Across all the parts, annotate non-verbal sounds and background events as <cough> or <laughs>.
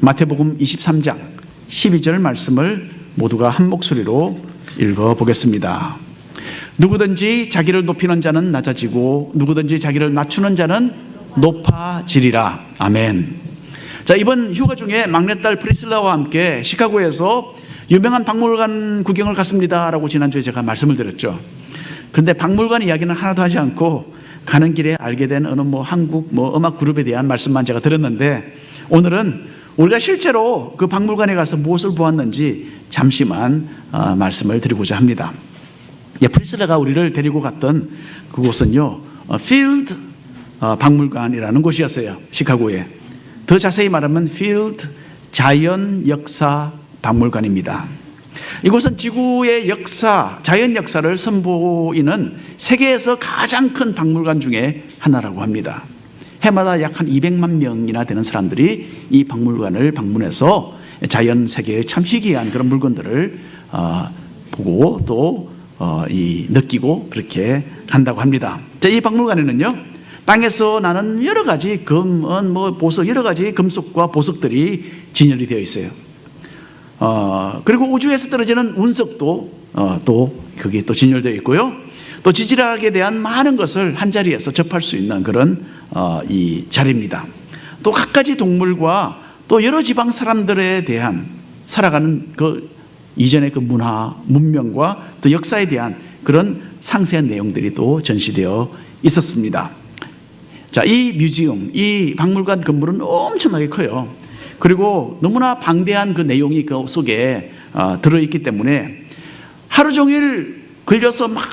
마태복음 23장 12절 말씀을 모두가 한 목소리로 읽어 보겠습니다. 누구든지 자기를 높이는 자는 낮아지고 누구든지 자기를 낮추는 자는 높아지리라. 아멘. 자, 이번 휴가 중에 막내딸 프리슬라와 함께 시카고에서 유명한 박물관 구경을 갔습니다라고 지난주에 제가 말씀을 드렸죠. 그런데 박물관 이야기는 하나도 하지 않고 가는 길에 알게 된 어느 뭐 한국 뭐 음악 그룹에 대한 말씀만 제가 들었는데 오늘은 우리가 실제로 그 박물관에 가서 무엇을 보았는지 잠시만 어, 말씀을 드리고자 합니다. 예, 프리스라가 우리를 데리고 갔던 그곳은요, 어, 필드 어, 박물관이라는 곳이었어요. 시카고에. 더 자세히 말하면 필드 자연 역사 박물관입니다. 이곳은 지구의 역사, 자연 역사를 선보이는 세계에서 가장 큰 박물관 중에 하나라고 합니다. 해마다 약 한 200만 명이나 되는 사람들이 이 박물관을 방문해서 자연 세계의 참 희귀한 그런 물건들을 어, 보고 또 어, 이 느끼고 그렇게 간다고 합니다. 자, 이 박물관에는요, 땅에서 나는 여러 가지 금은 뭐 보석 여러 가지 금속과 보석들이 진열이 되어 있어요. 어, 그리고 우주에서 떨어지는 운석도 어, 또 그게 또 진열되어 있고요. 또 지질학에 대한 많은 것을 한 자리에서 접할 수 있는 그런 어, 이 자리입니다. 또 갖가지 동물과 또 여러 지방 사람들에 대한 살아가는 그 이전의 그 문화, 문명과 또 역사에 대한 그런 상세한 내용들이 또 전시되어 있었습니다. 자, 이 뮤지엄, 이 박물관 건물은 엄청나게 커요. 그리고 너무나 방대한 그 내용이 그 속에 어, 들어있기 때문에 하루 종일 걸려서 막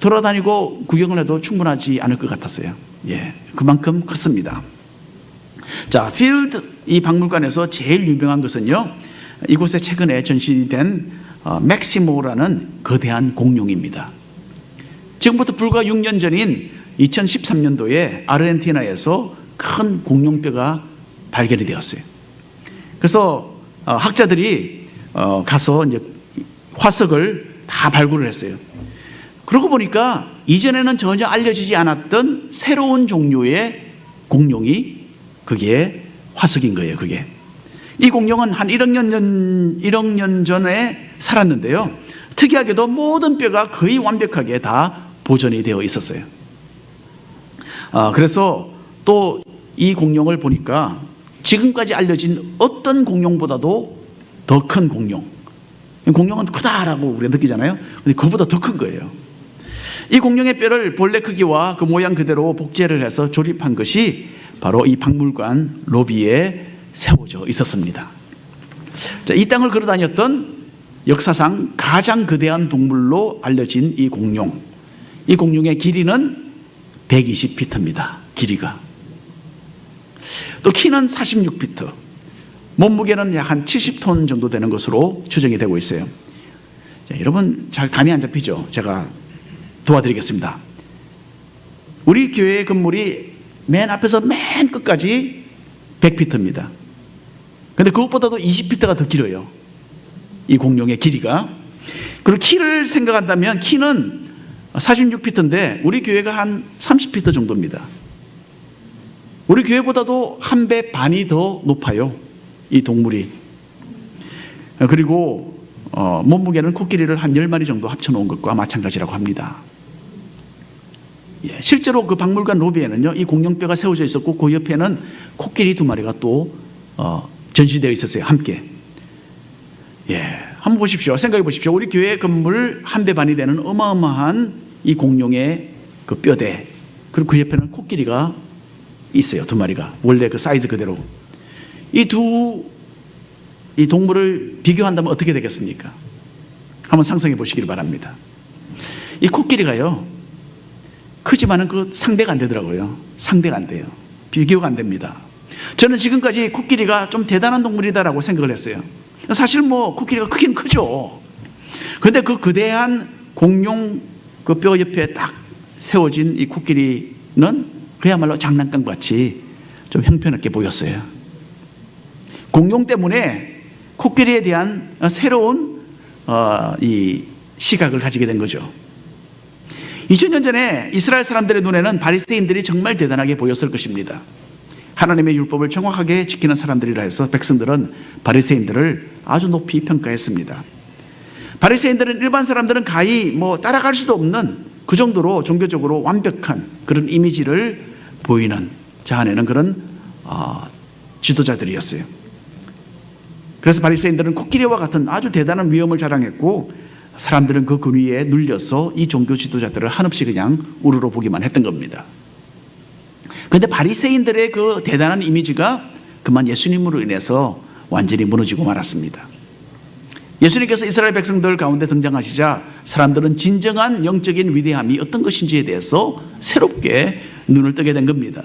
돌아다니고 구경을 해도 충분하지 않을 것 같았어요. 예, 그만큼 컸습니다. 자, 필드 이 박물관에서 제일 유명한 것은요, 이곳에 최근에 전시된 어, 맥시모라는 거대한 공룡입니다. 지금부터 불과 6년 전인 2013년도에 아르헨티나에서 큰 공룡뼈가 발견이 되었어요. 그래서 어, 학자들이 어, 가서 이제 화석을 다 발굴을 했어요. 그러고 보니까 이전에는 전혀 알려지지 않았던 새로운 종류의 공룡이 그게 화석인 거예요, 그게. 이 공룡은 한 1억 년 전, 1억 년 전에 살았는데요. 특이하게도 모든 뼈가 거의 완벽하게 다 보존이 되어 있었어요. 아, 그래서 또 이 공룡을 보니까 지금까지 알려진 어떤 공룡보다도 더 큰 공룡. 공룡은 크다라고 우리가 느끼잖아요. 근데 그보다 더 큰 거예요. 이 공룡의 뼈를 본래 크기와 그 모양 그대로 복제를 해서 조립한 것이 바로 이 박물관 로비에 세워져 있었습니다. 자, 이 땅을 걸어 다녔던 역사상 가장 거대한 동물로 알려진 이 공룡. 이 공룡의 길이는 120피트입니다. 길이가. 또 키는 46피트. 몸무게는 약 한 70톤 정도 되는 것으로 추정이 되고 있어요. 자, 여러분 잘 감이 안 잡히죠? 제가 도와드리겠습니다. 우리 교회 건물이 맨 앞에서 맨 끝까지 100피트입니다. 근데 그것보다도 20피트가 더 길어요. 이 공룡의 길이가. 그리고 키를 생각한다면 키는 46피트인데 우리 교회가 한 30피트 정도입니다. 우리 교회보다도 한 배 반이 더 높아요. 이 동물이. 그리고 어, 몸무게는 코끼리를 한 10마리 정도 합쳐놓은 것과 마찬가지라고 합니다. 예, 실제로 그 박물관 로비에는요, 이 공룡뼈가 세워져 있었고, 그 옆에는 코끼리 두 마리가 또, 어, 전시되어 있었어요, 함께. 예, 한번 보십시오. 생각해 보십시오. 우리 교회 건물 한 배 반이 되는 어마어마한 이 공룡의 그 뼈대, 그리고 그 옆에는 코끼리가 있어요, 두 마리가. 원래 그 사이즈 그대로. 이 두, 이 동물을 비교한다면 어떻게 되겠습니까? 한번 상상해 보시길 바랍니다. 이 코끼리가요, 크지만은 그 상대가 안 되더라고요. 상대가 안 돼요. 비교가 안 됩니다. 저는 지금까지 코끼리가 좀 대단한 동물이다라고 생각을 했어요. 사실 뭐 코끼리가 크긴 크죠. 근데 그 거대한 공룡 그 뼈 옆에 딱 세워진 이 코끼리는 그야말로 장난감 같이 좀 형편없게 보였어요. 공룡 때문에 코끼리에 대한 새로운 어, 이 시각을 가지게 된 거죠. 2000년 전에 이스라엘 사람들의 눈에는 바리새인들이 정말 대단하게 보였을 것입니다. 하나님의 율법을 정확하게 지키는 사람들이라 해서 백성들은 바리새인들을 아주 높이 평가했습니다. 바리새인들은 일반 사람들은 가히 뭐 따라갈 수도 없는 그 정도로 종교적으로 완벽한 그런 이미지를 보이는 자아내는 그런 어, 지도자들이었어요. 그래서 바리새인들은 코끼리와 같은 아주 대단한 위엄을 자랑했고 사람들은 그 근위에 눌려서 이 종교 지도자들을 한없이 그냥 우르르 보기만 했던 겁니다. 그런데 바리새인들의 그 대단한 이미지가 그만 예수님으로 인해서 완전히 무너지고 말았습니다. 예수님께서 이스라엘 백성들 가운데 등장하시자 사람들은 진정한 영적인 위대함이 어떤 것인지에 대해서 새롭게 눈을 뜨게 된 겁니다.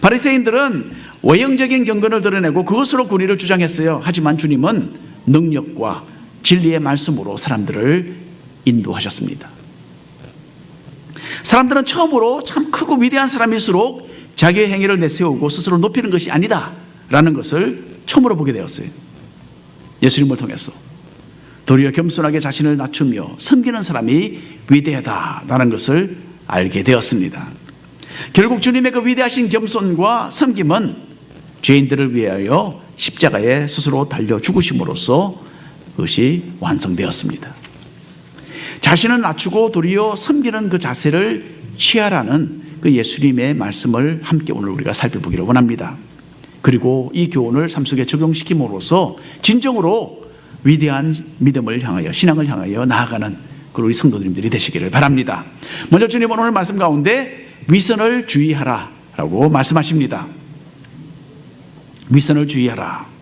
바리새인들은 외형적인 경건을 드러내고 그것으로 군의를 주장했어요. 하지만 주님은 능력과 진리의 말씀으로 사람들을 인도하셨습니다. 사람들은 처음으로 참 크고 위대한 사람일수록 자기의 행위를 내세우고 스스로 높이는 것이 아니다 라는 것을 처음으로 보게 되었어요. 예수님을 통해서 도리어 겸손하게 자신을 낮추며 섬기는 사람이 위대하다라는 것을 알게 되었습니다. 결국 주님의 그 위대하신 겸손과 섬김은 죄인들을 위하여 십자가에 스스로 달려 죽으심으로써 그 것이 완성되었습니다. 자신을 낮추고 도리어 섬기는 그 자세를 취하라는 그 예수님의 말씀을 함께 오늘 우리가 살펴보기를 원합니다. 그리고 이 교훈을 삶 속에 적용시킴으로써 진정으로 위대한 믿음을 향하여 신앙을 향하여 나아가는 그 우리 성도님들이 되시기를 바랍니다. 먼저 주님은 오늘 말씀 가운데 위선을 주의하라라고 말씀하십니다. 위선을 주의하라.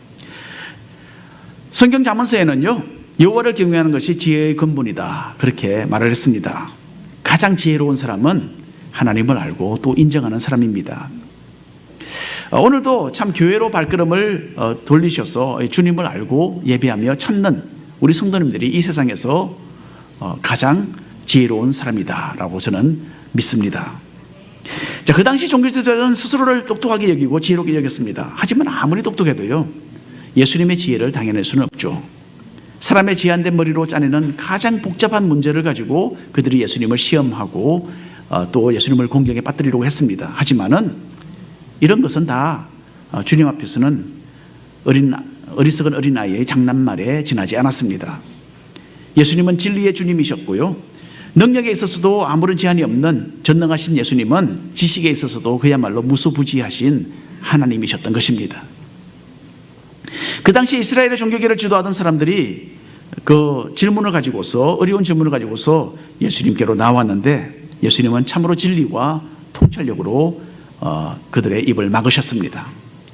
성경 자문서에는요 여호와를 경외하는 것이 지혜의 근본이다 그렇게 말을 했습니다. 가장 지혜로운 사람은 하나님을 알고 또 인정하는 사람입니다. 어, 오늘도 참 교회로 발걸음을 어, 돌리셔서 주님을 알고 예배하며 찾는 우리 성도님들이 이 세상에서 어, 가장 지혜로운 사람이다라고 저는 믿습니다. 자, 그 당시 종교 지도자는 스스로를 똑똑하게 여기고 지혜롭게 여겼습니다. 하지만 아무리 똑똑해도요, 예수님의 지혜를 당해낼 수는 없죠. 사람의 제한된 머리로 짜내는 가장 복잡한 문제를 가지고 그들이 예수님을 시험하고 어, 또 예수님을 공경에 빠뜨리려고 했습니다. 하지만은 이런 것은 다 어, 주님 앞에서는 어린 어리석은 어린 아이의 장난말에 지나지 않았습니다. 예수님은 진리의 주님이셨고요. 능력에 있어서도 아무런 제한이 없는 전능하신 예수님은 지식에 있어서도 그야말로 무소부지하신 하나님이셨던 것입니다. 그 당시 이스라엘의 종교계를 주도하던 사람들이 그 질문을 가지고서 어려운 질문을 가지고서 예수님께로 나왔는데 예수님은 참으로 진리와 통찰력으로 어, 그들의 입을 막으셨습니다.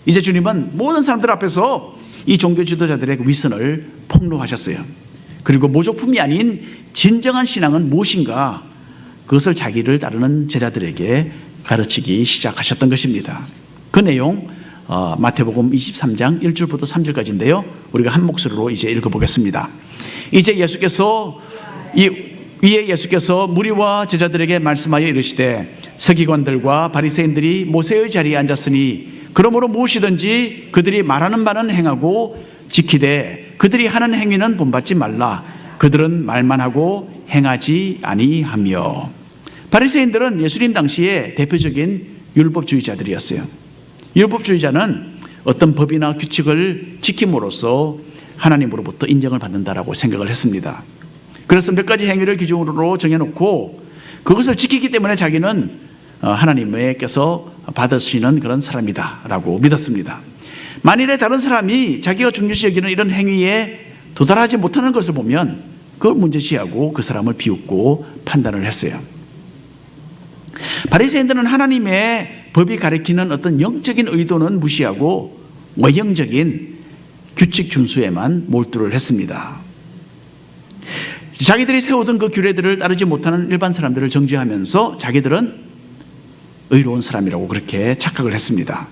이제 주님은 모든 사람들 앞에서 이 종교 지도자들의 그 위선을 폭로하셨어요. 그리고 모조품이 아닌 진정한 신앙은 무엇인가 그것을 자기를 따르는 제자들에게 가르치기 시작하셨던 것입니다. 그 내용 어, 마태복음 23장 1절부터 3절까지인데요. 우리가 한 목소리로 이제 읽어보겠습니다. 이제 예수께서 이 위에 예수께서 무리와 제자들에게 말씀하여 이르시되 서기관들과 바리새인들이 모세의 자리에 앉았으니 그러므로 무엇이든지 그들이 말하는 바는 행하고 지키되 그들이 하는 행위는 본받지 말라 그들은 말만 하고 행하지 아니하며 바리새인들은 예수님 당시에 대표적인 율법주의자들이었어요. 율법주의자는 어떤 법이나 규칙을 지킴으로써 하나님으로부터 인정을 받는다라고 생각을 했습니다. 그래서 몇 가지 행위를 기준으로 정해놓고 그것을 지키기 때문에 자기는 어, 하나님께서 받으시는 그런 사람이다라고 믿었습니다. 만일에 다른 사람이 자기가 중요시 여기는 이런 행위에 도달하지 못하는 것을 보면 그걸 문제시하고 그 사람을 비웃고 판단을 했어요. 바리새인들은 하나님의 법이 가리키는 어떤 영적인 의도는 무시하고 외형적인 규칙 준수에만 몰두를 했습니다. 자기들이 세우던 그 규례들을 따르지 못하는 일반 사람들을 정죄하면서 자기들은 의로운 사람이라고 그렇게 착각을 했습니다.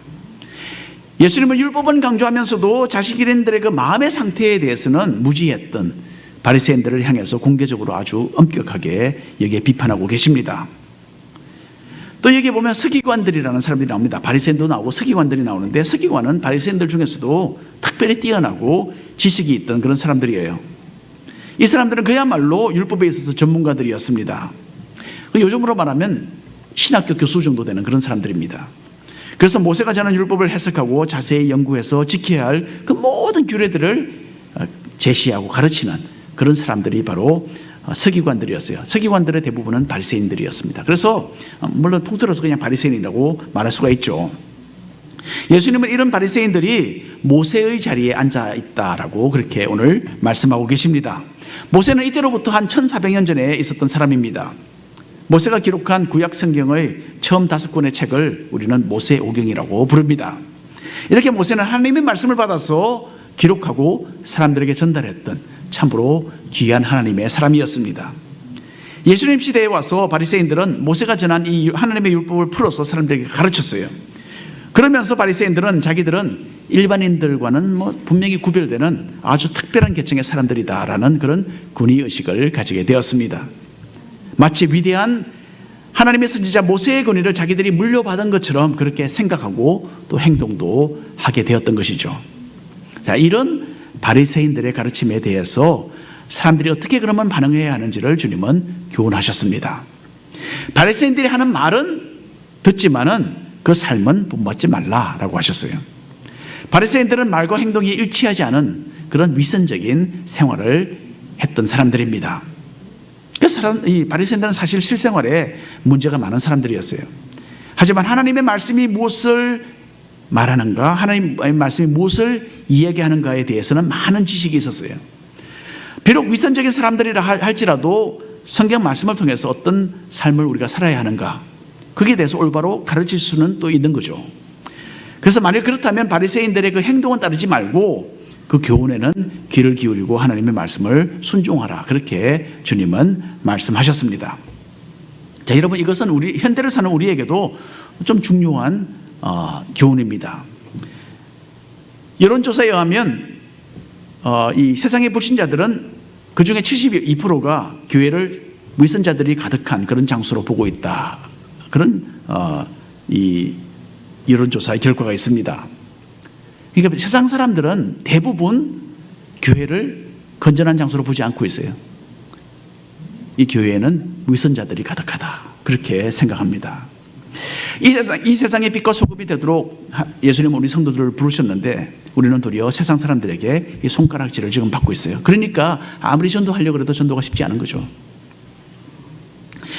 예수님은 율법은 강조하면서도 자식인들의 그 마음의 상태에 대해서는 무지했던 바리새인들을 향해서 공개적으로 아주 엄격하게 여기에 비판하고 계십니다. 또 여기 보면 서기관들이라는 사람들이 나옵니다. 바리새인도 나오고 서기관들이 나오는데 서기관은 바리새인들 중에서도 특별히 뛰어나고 지식이 있던 그런 사람들이에요. 이 사람들은 그야말로 율법에 있어서 전문가들이었습니다. 그 요즘으로 말하면 신학교 교수 정도 되는 그런 사람들입니다. 그래서 모세가 전한 율법을 해석하고 자세히 연구해서 지켜야 할 그 모든 규례들을 어, 제시하고 가르치는 그런 사람들이 바로 어, 서기관들이었어요. 서기관들의 대부분은 바리새인들이었습니다. 그래서 어, 물론 통틀어서 그냥 바리새인이라고 말할 수가 있죠. 예수님은 이런 바리새인들이 모세의 자리에 앉아 있다라고 그렇게 오늘 말씀하고 계십니다. 모세는 이때로부터 한 1400년 전에 있었던 사람입니다. 모세가 기록한 구약 성경의 처음 다섯 권의 책을 우리는 모세 오경이라고 부릅니다. 이렇게 모세는 하나님의 말씀을 받아서 기록하고 사람들에게 전달했던 참으로 귀한 하나님의 사람이었습니다. 예수님 시대에 와서 바리새인들은 모세가 전한 이 하나님의 율법을 풀어서 사람들에게 가르쳤어요. 그러면서 바리새인들은 자기들은 일반인들과는 뭐 분명히 구별되는 아주 특별한 계층의 사람들이다라는 그런 군의 의식을 가지게 되었습니다. 마치 위대한 하나님의 선지자 모세의 권위를 자기들이 물려받은 것처럼 그렇게 생각하고 또 행동도 하게 되었던 것이죠. 자, 이런 바리새인들의 가르침에 대해서 사람들이 어떻게 그러면 반응해야 하는지를 주님은 교훈하셨습니다. 바리새인들이 하는 말은 듣지만은 그 삶은 본받지 말라라고 하셨어요. 바리새인들은 말과 행동이 일치하지 않은 그런 위선적인 생활을 했던 사람들입니다. 그 사람, 이 바리새인들은 사실 실생활에 문제가 많은 사람들이었어요. 하지만 하나님의 말씀이 무엇을 말하는가, 하나님의 말씀이 무엇을 이야기하는가에 대해서는 많은 지식이 있었어요. 비록 위선적인 사람들이라 할지라도 성경 말씀을 통해서 어떤 삶을 우리가 살아야 하는가, 거기에 대해서 올바로 가르칠 수는 또 있는 거죠. 그래서 만약 그렇다면 바리새인들의 그 행동은 따르지 말고 그 교훈에는 귀를 기울이고 하나님의 말씀을 순종하라. 그렇게 주님은 말씀하셨습니다. 자, 여러분 이것은 우리 현대를 사는 우리에게도 좀 중요한 어, 교훈입니다. 여론조사에 의하면 어, 이 세상의 불신자들은 그 중에 72%가 교회를 위선자들이 가득한 그런 장소로 보고 있다. 그런 어, 이 여론조사의 결과가 있습니다. 그러니까 세상 사람들은 대부분 교회를 건전한 장소로 보지 않고 있어요. 이 교회에는 위선자들이 가득하다. 그렇게 생각합니다. 이 세상, 이 세상의 빛과 소금이 되도록 예수님 우리 성도들을 부르셨는데 우리는 도리어 세상 사람들에게 이 손가락질을 지금 받고 있어요. 그러니까 아무리 전도하려고 해도 전도가 쉽지 않은 거죠.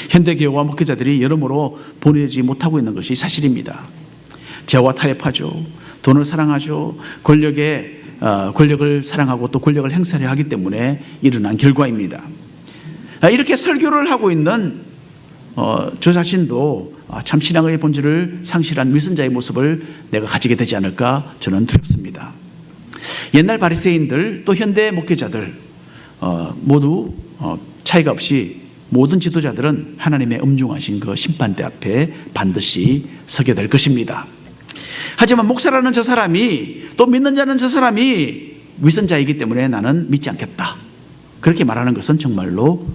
현대 교회와 목회자들이 여러모로 보내지 못하고 있는 것이 사실입니다. 죄와 타협하죠. 돈을 사랑하죠. 권력에 어, 권력을 사랑하고 또 권력을 행사하려 하기 때문에 일어난 결과입니다. 아, 이렇게 설교를 하고 있는 어, 저 자신도 아, 참 신앙의 본질을 상실한 위선자의 모습을 내가 가지게 되지 않을까 저는 두렵습니다. 옛날 바리새인들 또 현대 목회자들 어, 모두 어, 차이가 없이 모든 지도자들은 하나님의 엄중하신 그 심판대 앞에 반드시 서게 될 것입니다. 하지만 목사라는 저 사람이 또 믿는 자는 저 사람이 위선자이기 때문에 나는 믿지 않겠다. 그렇게 말하는 것은 정말로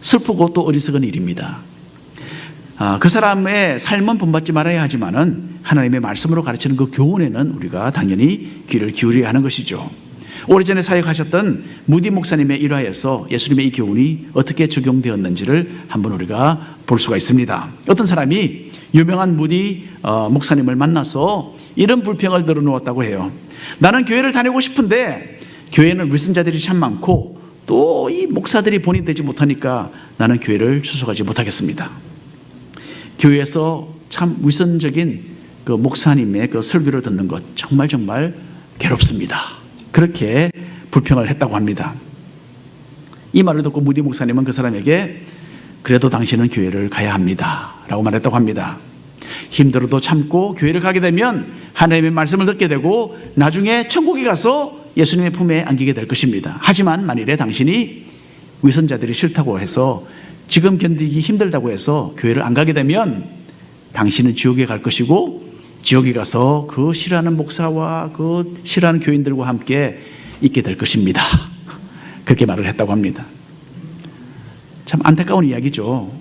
슬프고 또 어리석은 일입니다. 아, 그 사람의 삶은 본받지 말아야 하지만은 하나님의 말씀으로 가르치는 그 교훈에는 우리가 당연히 귀를 기울여야 하는 것이죠. 오래전에 사역하셨던 무디 목사님의 일화에서 예수님의 이 교훈이 어떻게 적용되었는지를 한번 우리가 볼 수가 있습니다. 어떤 사람이 유명한 무디 어, 목사님을 만나서 이런 불평을 들어놓았다고 해요. 나는 교회를 다니고 싶은데 교회는 위선자들이 참 많고 또 이 목사들이 본이 되지 못하니까 나는 교회를 추석하지 못하겠습니다. 교회에서 참 위선적인 그 목사님의 그 설교를 듣는 것 정말 정말 괴롭습니다. 그렇게 불평을 했다고 합니다. 이 말을 듣고 무디 목사님은 그 사람에게 그래도 당신은 교회를 가야 합니다. 라고 말했다고 합니다. 힘들어도 참고 교회를 가게 되면 하나님의 말씀을 듣게 되고 나중에 천국에 가서 예수님의 품에 안기게 될 것입니다. 하지만 만일에 당신이 위선자들이 싫다고 해서 지금 견디기 힘들다고 해서 교회를 안 가게 되면 당신은 지옥에 갈 것이고 지옥에 가서 그 싫어하는 목사와 그 싫어하는 교인들과 함께 있게 될 것입니다. <laughs> 그렇게 말을 했다고 합니다. 참 안타까운 이야기죠.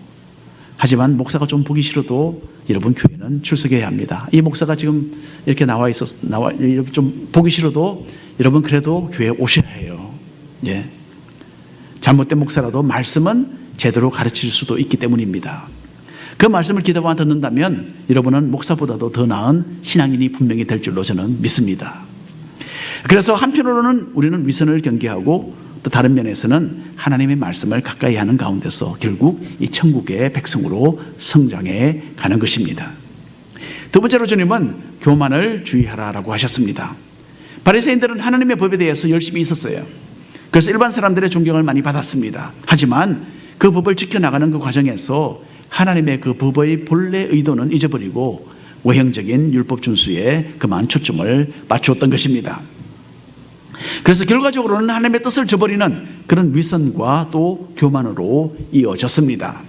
하지만 목사가 좀 보기 싫어도 여러분 교회는 출석해야 합니다. 이 목사가 지금 이렇게 나와 있어 나와 좀 보기 싫어도 여러분 그래도 교회 오셔야 해요. 예. 잘못된 목사라도 말씀은 제대로 가르칠 수도 있기 때문입니다. 그 말씀을 기도와 듣는다면 여러분은 목사보다도 더 나은 신앙인이 분명히 될 줄로 저는 믿습니다. 그래서 한편으로는 우리는 위선을 경계하고 또 다른 면에서는 하나님의 말씀을 가까이 하는 가운데서 결국 이 천국의 백성으로 성장해 가는 것입니다. 두 번째로 주님은 교만을 주의하라라고 하셨습니다. 바리새인들은 하나님의 법에 대해서 열심히 있었어요. 그래서 일반 사람들의 존경을 많이 받았습니다. 하지만 그 법을 지켜나가는 그 과정에서 하나님의 그 법의 본래 의도는 잊어버리고 외형적인 율법 준수에 그만 초점을 맞추었던 것입니다. 그래서 결과적으로는 하나님의 뜻을 저버리는 그런 위선과 또 교만으로 이어졌습니다.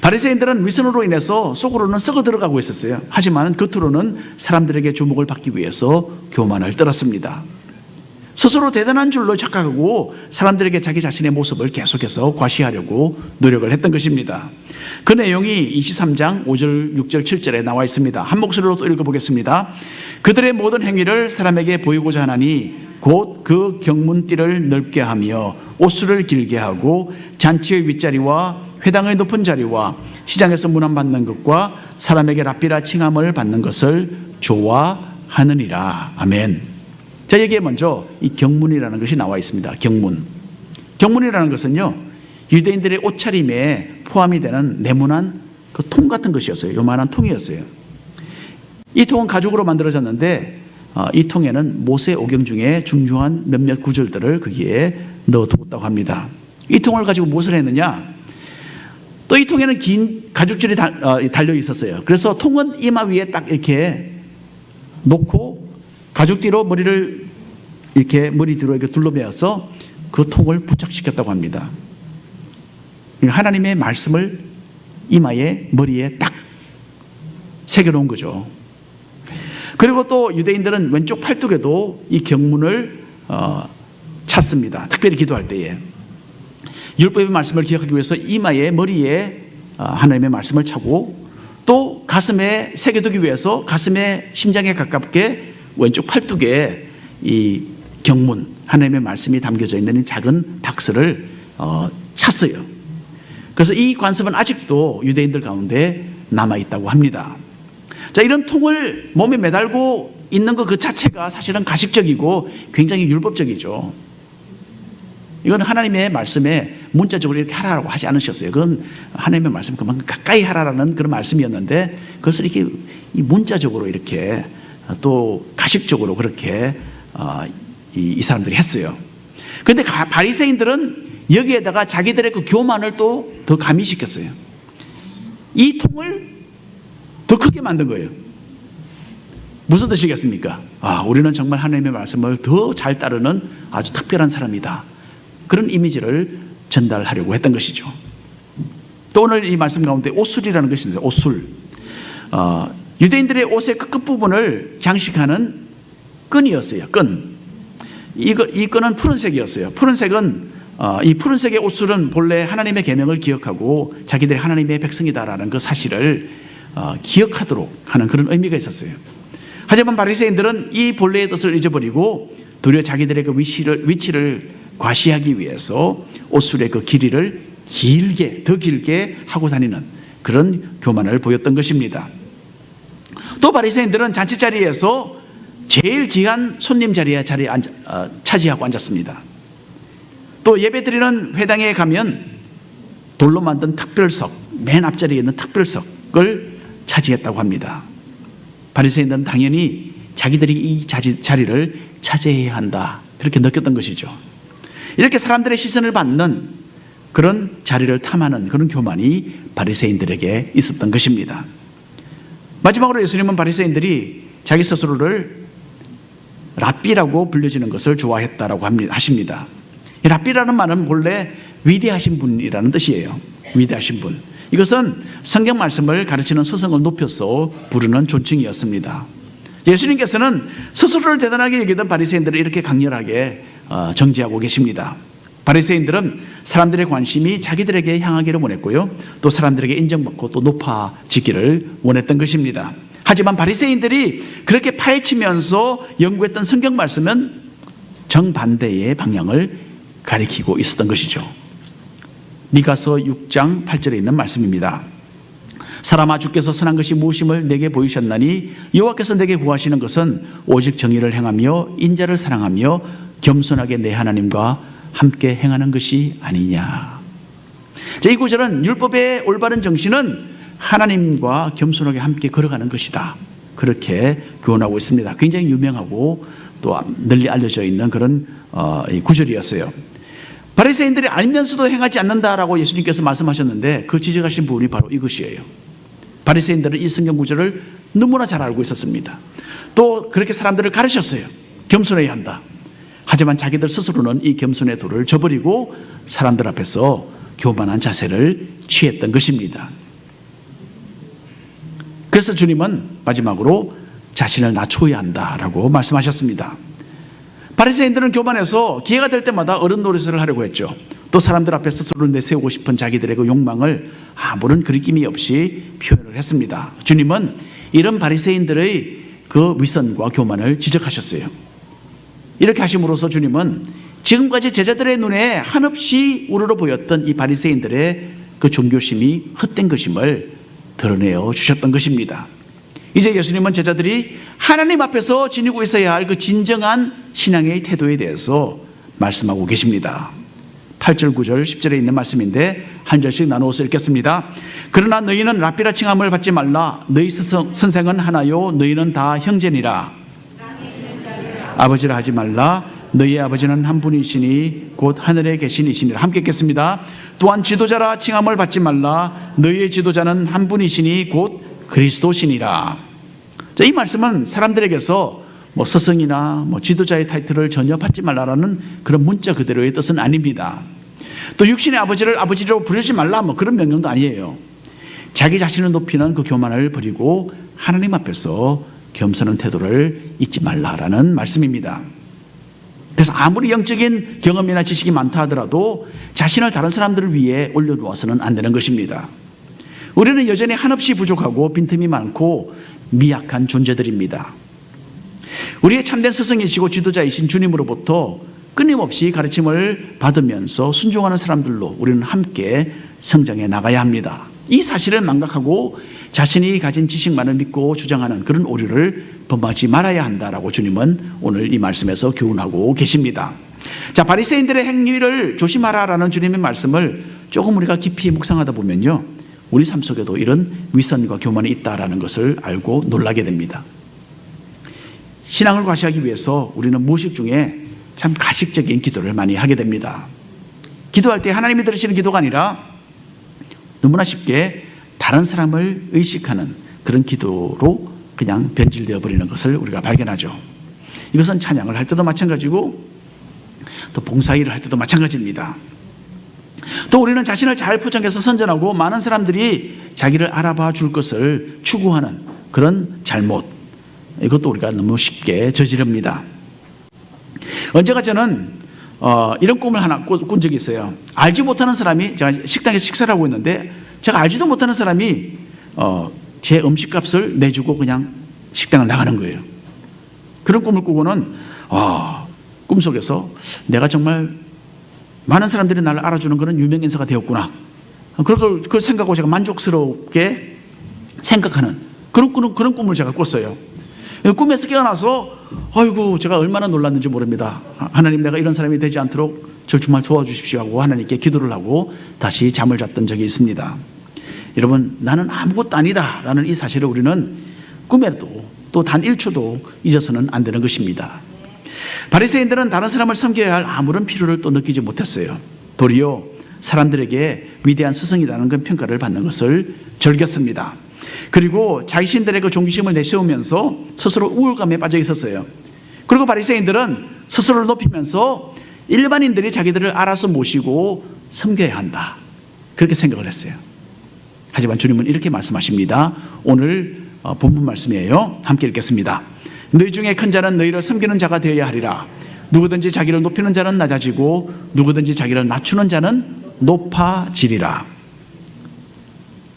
바리새인들은 위선으로 인해서 속으로는 썩어 들어가고 있었어요. 하지만 겉으로는 사람들에게 주목을 받기 위해서 교만을 떨었습니다. 스스로 대단한 줄로 착각하고 사람들에게 자기 자신의 모습을 계속해서 과시하려고 노력을 했던 것입니다. 그 내용이 23장 5절, 6절, 7절에 나와 있습니다. 한 목소리로 또 읽어보겠습니다. 그들의 모든 행위를 사람에게 보이고자 하나니 곧 그 경문띠를 넓게 하며 옷수를 길게 하고 잔치의 윗자리와 회당의 높은 자리와 시장에서 문안받는 것과 사람에게 랍비라 칭함을 받는 것을 좋아하느니라. 아멘. 자, 여기에 먼저 이 경문이라는 것이 나와 있습니다. 경문. 경문이라는 것은요, 유대인들의 옷차림에 포함이 되는 네모난 그 통 같은 것이었어요. 요만한 통이었어요. 이 통은 가죽으로 만들어졌는데, 어, 이 통에는 모세 오경 중에 중요한 몇몇 구절들을 거기에 넣어두었다고 합니다. 이 통을 가지고 무엇을 했느냐? 또 이 통에는 긴 가죽줄이 달, 어, 달려 있었어요. 그래서 통은 이마 위에 딱 이렇게 놓고 가죽 뒤로 머리를 이렇게 머리 뒤로 이렇게 둘러매어서 그 통을 부착시켰다고 합니다. 그러니까 하나님의 말씀을 이마에 머리에 딱 새겨놓은 거죠. 그리고 또 유대인들은 왼쪽 팔뚝에도 이 경문을 어, 찾습니다. 특별히 기도할 때에 율법의 말씀을 기억하기 위해서 이마에 머리에 어, 하나님의 말씀을 차고 또 가슴에 새겨두기 위해서 가슴에 심장에 가깝게 왼쪽 팔뚝에 이 경문 하나님의 말씀이 담겨져 있는 이 작은 박스를 어, 찼어요. 그래서 이 관습은 아직도 유대인들 가운데 남아 있다고 합니다. 자, 이런 통을 몸에 매달고 있는 것 그 자체가 사실은 가식적이고 굉장히 율법적이죠. 이건 하나님의 말씀에 문자적으로 이렇게 하라고 하지 않으셨어요. 그건 하나님의 말씀 그만큼 가까이 하라라는 그런 말씀이었는데 그것을 이렇게 이 문자적으로 이렇게 또 가식적으로 그렇게 어, 이, 이 사람들이 했어요. 그런데 바리새인들은 여기에다가 자기들의 그 교만을 또 더 가미시켰어요. 이 통을 더 크게 만든 거예요. 무슨 뜻이겠습니까? 아, 우리는 정말 하나님의 말씀을 더 잘 따르는 아주 특별한 사람이다. 그런 이미지를 전달하려고 했던 것이죠. 또 오늘 이 말씀 가운데 옷술이라는 것이 있는데 옷술. 어, 유대인들의 옷의 끝 부분을 장식하는 끈이었어요. 끈. 이거, 이 끈은 푸른색이었어요. 푸른색은 어, 이 푸른색의 옷술은 본래 하나님의 계명을 기억하고 자기들이 하나님의 백성이다라는 그 사실을 어, 기억하도록 하는 그런 의미가 있었어요. 하지만 바리새인들은 이 본래의 뜻을 잊어버리고 도리어 자기들의 그 위치를 위치를 과시하기 위해서 옷술의 그 길이를 길게 더 길게 하고 다니는 그런 교만을 보였던 것입니다. 또 바리새인들은 잔치 자리에서 제일 귀한 손님 자리에 자리에 앉아, 어, 차지하고 앉았습니다. 또 예배 드리는 회당에 가면 돌로 만든 특별석 맨 앞자리에 있는 특별석을 차지했다고 합니다. 바리새인들은 당연히 자기들이 이 자리를 차지해야 한다 그렇게 느꼈던 것이죠. 이렇게 사람들의 시선을 받는 그런 자리를 탐하는 그런 교만이 바리새인들에게 있었던 것입니다. 마지막으로 예수님은 바리새인들이 자기 스스로를 랍비라고 불려지는 것을 좋아했다라고 하십니다. 랍비라는 말은 본래 위대하신 분이라는 뜻이에요. 위대하신 분. 이것은 성경 말씀을 가르치는 스승을 높여서 부르는 존칭이었습니다. 예수님께서는 스스로를 대단하게 여기던 바리새인들을 이렇게 강렬하게 어, 정지하고 계십니다. 바리새인들은 사람들의 관심이 자기들에게 향하기를 원했고요. 또 사람들에게 인정받고 또 높아지기를 원했던 것입니다. 하지만 바리새인들이 그렇게 파헤치면서 연구했던 성경 말씀은 정반대의 방향을 가리키고 있었던 것이죠. 미가서 6장 8절에 있는 말씀입니다. 사람아 주께서 선한 것이 무엇임을 내게 보이셨나니 여호와께서 내게 구하시는 것은 오직 정의를 행하며 인자를 사랑하며 겸손하게 내 하나님과 함께 행하는 것이 아니냐. 자, 이 구절은 율법의 올바른 정신은 하나님과 겸손하게 함께 걸어가는 것이다. 그렇게 교훈하고 있습니다. 굉장히 유명하고 또 널리 알려져 있는 그런 어, 이 구절이었어요. 바리새인들이 알면서도 행하지 않는다라고 예수님께서 말씀하셨는데 그 지적하신 부분이 바로 이것이에요. 바리새인들은 이 성경 구절을 너무나 잘 알고 있었습니다. 또 그렇게 사람들을 가르쳤어요. 겸손해야 한다. 하지만 자기들 스스로는 이 겸손의 도를 저버리고 사람들 앞에서 교만한 자세를 취했던 것입니다. 그래서 주님은 마지막으로 자신을 낮춰야 한다라고 말씀하셨습니다. 바리새인들은 교만해서 기회가 될 때마다 어른 노릇을 하려고 했죠. 또 사람들 앞에 스스로를 내세우고 싶은 자기들의 그 욕망을 아무런 그리낌이 없이 표현을 했습니다. 주님은 이런 바리새인들의 그 위선과 교만을 지적하셨어요. 이렇게 하심으로써 주님은 지금까지 제자들의 눈에 한없이 우러러 보였던 이 바리새인들의 그 종교심이 헛된 것임을 드러내어 주셨던 것입니다. 이제 예수님은 제자들이 하나님 앞에서 지니고 있어야 할 그 진정한 신앙의 태도에 대해서 말씀하고 계십니다. 8절, 9절, 10절에 있는 말씀인데 한 절씩 나누어서 읽겠습니다. 그러나 너희는 라피라 칭함을 받지 말라. 너희 선생은 하나요. 너희는 다 형제니라. 아버지라 하지 말라. 너희 아버지는 한 분이시니 곧 하늘에 계신 이시니라. 함께 읽겠습니다. 또한 지도자라 칭함을 받지 말라. 너희의 지도자는 한 분이시니 곧 그리스도시니라. 자, 이 말씀은 사람들에게서 뭐 스승이나 뭐 지도자의 타이틀을 전혀 받지 말라라는 그런 문자 그대로의 뜻은 아닙니다. 또 육신의 아버지를 아버지로 부르지 말라 뭐 그런 명령도 아니에요. 자기 자신을 높이는 그 교만을 버리고 하나님 앞에서 겸손한 태도를 잊지 말라라는 말씀입니다. 그래서 아무리 영적인 경험이나 지식이 많다 하더라도 자신을 다른 사람들을 위해 올려놓아서는 안 되는 것입니다. 우리는 여전히 한없이 부족하고 빈틈이 많고 미약한 존재들입니다. 우리의 참된 스승이시고 지도자이신 주님으로부터 끊임없이 가르침을 받으면서 순종하는 사람들로 우리는 함께 성장해 나가야 합니다. 이 사실을 망각하고 자신이 가진 지식만을 믿고 주장하는 그런 오류를 범하지 말아야 한다라고 주님은 오늘 이 말씀에서 교훈하고 계십니다. 자, 바리새인들의 행위를 조심하라라는 주님의 말씀을 조금 우리가 깊이 묵상하다 보면요. 우리 삶 속에도 이런 위선과 교만이 있다라는 것을 알고 놀라게 됩니다. 신앙을 과시하기 위해서 우리는 무식 중에 참 가식적인 기도를 많이 하게 됩니다. 기도할 때 하나님이 들으시는 기도가 아니라 너무나 쉽게 다른 사람을 의식하는 그런 기도로 그냥 변질되어 버리는 것을 우리가 발견하죠. 이것은 찬양을 할 때도 마찬가지고 또 봉사일을 할 때도 마찬가지입니다. 또 우리는 자신을 잘 포장해서 선전하고 많은 사람들이 자기를 알아봐 줄 것을 추구하는 그런 잘못 이것도 우리가 너무 쉽게 저지릅니다. 언제가 저는 어, 이런 꿈을 하나 꾼, 꾼 적이 있어요. 알지 못하는 사람이 제가 식당에서 식사를 하고 있는데 제가 알지도 못하는 사람이 어, 제 음식값을 내주고 그냥 식당을 나가는 거예요. 그런 꿈을 꾸고는 아, 꿈속에서 내가 정말 많은 사람들이 나를 알아주는 그런 유명 인사가 되었구나. 그걸, 그걸 생각하고 제가 만족스럽게 생각하는 그런, 그런, 그런 꿈을 제가 꿨어요. 꿈에서 깨어나서 아이고 제가 얼마나 놀랐는지 모릅니다. 하나님 내가 이런 사람이 되지 않도록 저를 정말 도와주십시오 하고 하나님께 기도를 하고 다시 잠을 잤던 적이 있습니다. 여러분 나는 아무것도 아니다 라는 이 사실을 우리는 꿈에도 또 단 1초도 잊어서는 안 되는 것입니다. 바리새인들은 다른 사람을 섬겨야 할 아무런 필요를 또 느끼지 못했어요. 도리어 사람들에게 위대한 스승이라는 그 평가를 받는 것을 즐겼습니다. 그리고 자신들의 그 종기심을 내세우면서 스스로 우울감에 빠져 있었어요. 그리고 바리새인들은 스스로를 높이면서 일반인들이 자기들을 알아서 모시고 섬겨야 한다. 그렇게 생각을 했어요. 하지만 주님은 이렇게 말씀하십니다. 오늘 어, 본문 말씀이에요. 함께 읽겠습니다. 너희 중에 큰 자는 너희를 섬기는 자가 되어야 하리라. 누구든지 자기를 높이는 자는 낮아지고 누구든지 자기를 낮추는 자는 높아지리라.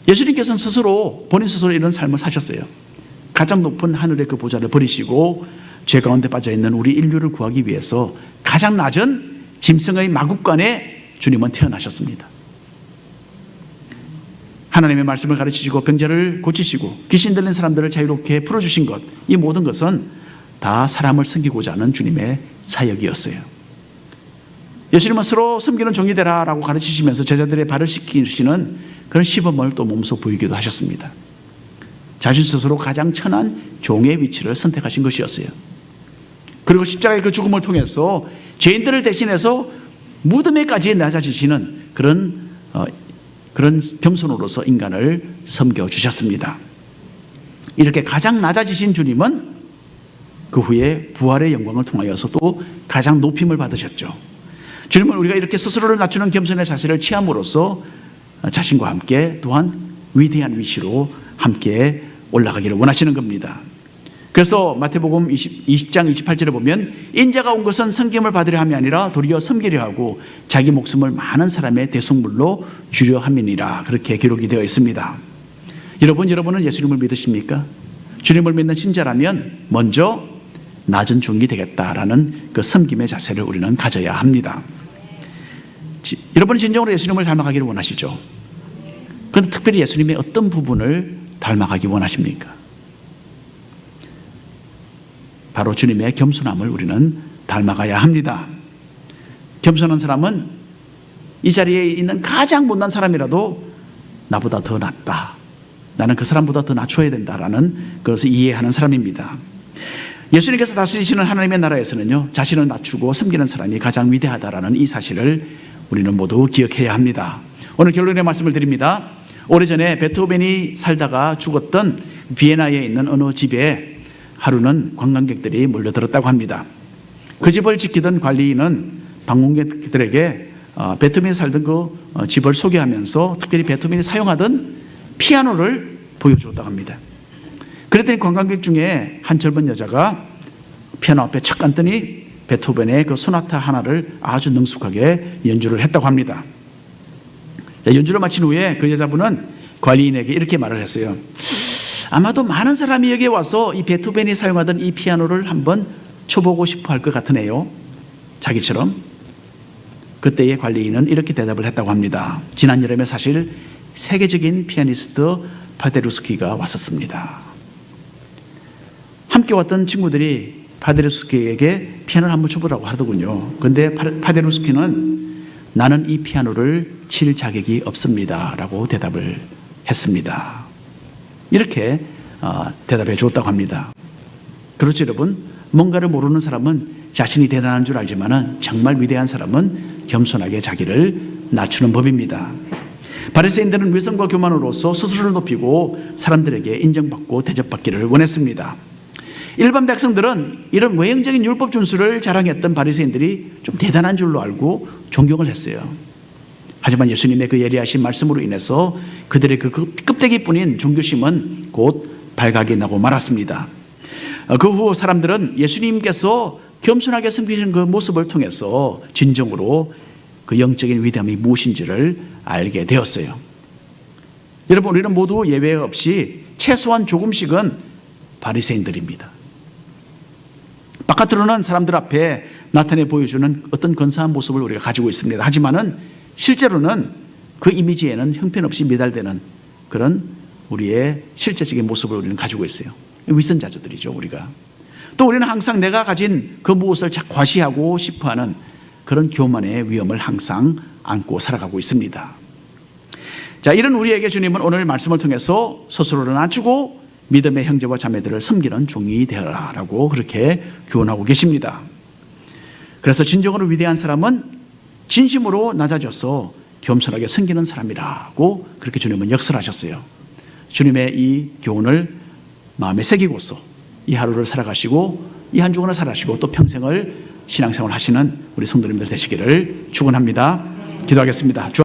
예수님께서는 스스로 본인 스스로 이런 삶을 사셨어요. 가장 높은 하늘의 그 보좌를 버리시고 죄 가운데 빠져 있는 우리 인류를 구하기 위해서 가장 낮은 짐승의 마국간에 주님은 태어나셨습니다. 하나님의 말씀을 가르치시고 병자를 고치시고 귀신 들린 사람들을 자유롭게 풀어주신 것, 이 모든 것은 다 사람을 섬기고자 하는 주님의 사역이었어요. 예수님은 서로 섬기는 종이 되라라고 가르치시면서 제자들의 발을 씻기시는 그런 시범을 또 몸소 보이기도 하셨습니다. 자신 스스로 가장 천한 종의 위치를 선택하신 것이었어요. 그리고 십자가의 그 죽음을 통해서 죄인들을 대신해서 무덤에까지 낮아지시는 그런 어, 그런 겸손으로서 인간을 섬겨 주셨습니다. 이렇게 가장 낮아지신 주님은 그 후에 부활의 영광을 통하여서 또 가장 높임을 받으셨죠. 주님은 우리가 이렇게 스스로를 낮추는 겸손의 자세를 취함으로써 자신과 함께 또한 위대한 위시로 함께 올라가기를 원하시는 겁니다. 그래서 마태복음 20, 20장 28절에 보면 인자가 온 것은 섬김을 받으려 함이 아니라 도리어 섬기려 하고 자기 목숨을 많은 사람의 대속물로 주려 함이니라 그렇게 기록이 되어 있습니다. 여러분 여러분은 예수님을 믿으십니까? 주님을 믿는 신자라면 먼저 낮은 종이 되겠다라는 그 섬김의 자세를 우리는 가져야 합니다. 지- 여러분 진정으로 예수님을 닮아가기를 원하시죠? 그런데 특별히 예수님의 어떤 부분을 닮아가기 원하십니까? 바로 주님의 겸손함을 우리는 닮아가야 합니다. 겸손한 사람은 이 자리에 있는 가장 못난 사람이라도 나보다 더 낫다. 나는 그 사람보다 더 낮춰야 된다라는 것을 이해하는 사람입니다. 예수님께서 다스리시는 하나님의 나라에서는요, 자신을 낮추고 섬기는 사람이 가장 위대하다라는 이 사실을 우리는 모두 기억해야 합니다. 오늘 결론의 말씀을 드립니다. 오래전에 베토벤이 살다가 죽었던 비에나에 있는 어느 집에 하루는 관광객들이 몰려들었다고 합니다. 그 집을 지키던 관리인은 방문객들에게 어, 베토벤이 살던 그 어, 집을 소개하면서 특별히 베토벤이 사용하던 피아노를 보여주었다고 합니다. 그랬더니 관광객 중에 한 젊은 여자가 피아노 앞에 척 앉더니 베토벤의 그 소나타 하나를 아주 능숙하게 연주를 했다고 합니다. 자, 연주를 마친 후에 그 여자분은 관리인에게 이렇게 말을 했어요. 아마도 많은 사람이 여기에 와서 이 베토벤이 사용하던 이 피아노를 한번 쳐보고 싶어 할 것 같으네요. 자기처럼. 그때의 관리인은 이렇게 대답을 했다고 합니다. 지난 여름에 사실 세계적인 피아니스트 파데루스키가 왔었습니다. 함께 왔던 친구들이 파데루스키에게 피아노를 한번 쳐보라고 하더군요. 근데 파- 파데루스키는 나는 이 피아노를 칠 자격이 없습니다. 라고 대답을 했습니다. 이렇게 어, 대답해 주었다고 합니다. 그렇죠, 여러분? 뭔가를 모르는 사람은 자신이 대단한 줄 알지만은 정말 위대한 사람은 겸손하게 자기를 낮추는 법입니다. 바리새인들은 위선과 교만으로서 스스로를 높이고 사람들에게 인정받고 대접받기를 원했습니다. 일반 백성들은 이런 외형적인 율법 준수를 자랑했던 바리새인들이 좀 대단한 줄로 알고 존경을 했어요. 하지만 예수님의 그 예리하신 말씀으로 인해서 그들의 그 껍데기뿐인 종교심은 곧 발각이 나고 말았습니다. 어, 그후 사람들은 예수님께서 겸손하게 섬기시는 그 모습을 통해서 진정으로 그 영적인 위대함이 무엇인지를 알게 되었어요. 여러분 우리는 모두 예외 없이 최소한 조금씩은 바리새인들입니다. 바깥으로는 사람들 앞에 나타내 보여주는 어떤 근사한 모습을 우리가 가지고 있습니다. 하지만은 실제로는 그 이미지에는 형편없이 미달되는 그런 우리의 실제적인 모습을 우리는 가지고 있어요. 위선자들이죠, 우리가. 또 우리는 항상 내가 가진 그 무엇을 자- 과시하고 싶어 하는 그런 교만의 위험을 항상 안고 살아가고 있습니다. 자, 이런 우리에게 주님은 오늘 말씀을 통해서 스스로를 낮추고 믿음의 형제와 자매들을 섬기는 종이 되어라 라고 그렇게 교훈하고 계십니다. 그래서 진정으로 위대한 사람은 진심으로 낮아져서 겸손하게 섬기는 사람이라고 그렇게 주님은 역설하셨어요. 주님의 이 교훈을 마음에 새기고서 이 하루를 살아가시고 이 한 주간을 살아가시고 또 평생을 신앙생활 하시는 우리 성도님들 되시기를 축원합니다. 기도하겠습니다. 주